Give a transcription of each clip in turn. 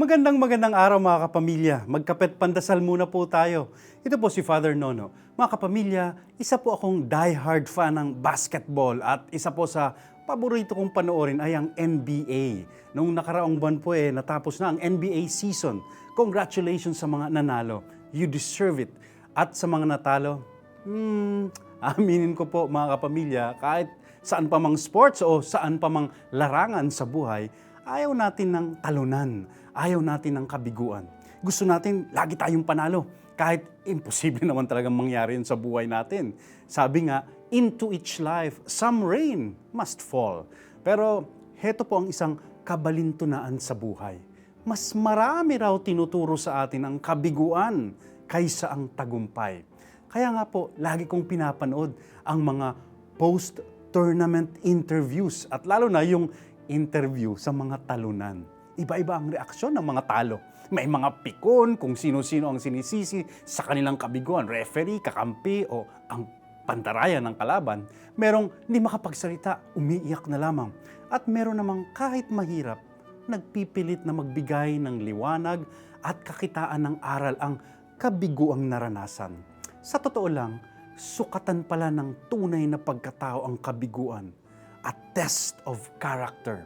Magandang magandang araw mga kapamilya. Magkapet pandasal muna po tayo. Ito po si Father Nono. Mga kapamilya, isa po akong die-hard fan ng basketball at isa po sa paborito kong panoorin ay ang NBA. Noong nakaraang buwan po eh, natapos na ang NBA season. Congratulations sa mga nanalo. You deserve it. At sa mga natalo, hmm, aminin ko po mga kapamilya, kahit saan pa mang sports o saan pa mang larangan sa buhay, ayaw natin ng talunan, ayaw natin ng kabiguan. Gusto natin lagi tayong panalo, kahit imposible naman talagang mangyari yun sa buhay natin. Sabi nga, into each life, some rain must fall. Pero heto po ang isang kabalintunaan sa buhay. Mas marami raw tinuturo sa atin ang kabiguan kaysa ang tagumpay. Kaya nga po, lagi kong pinapanood ang mga post-tournament interviews at lalo na yung interview sa mga talunan. Iba-iba ang reaksyon ng mga talo. May mga pikon kung sino-sino ang sinisisi sa kanilang kabiguan, referee, kakampi o ang pantarayan ng kalaban. Merong hindi makapagsalita, umiiyak na lamang. At meron namang kahit mahirap, nagpipilit na magbigay ng liwanag at kakitaan ng aral ang kabiguang naranasan. Sa totoo lang, sukatan pala ng tunay na pagkatao ang kabiguan a test of character.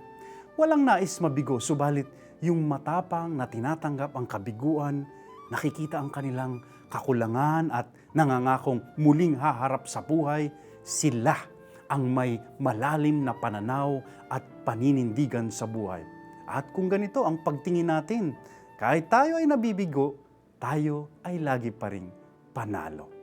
Walang nais mabigo, subalit yung matapang na tinatanggap ang kabiguan, nakikita ang kanilang kakulangan at nangangakong muling haharap sa buhay, sila ang may malalim na pananaw at paninindigan sa buhay. At kung ganito ang pagtingin natin, kahit tayo ay nabibigo, tayo ay lagi pa ring panalo.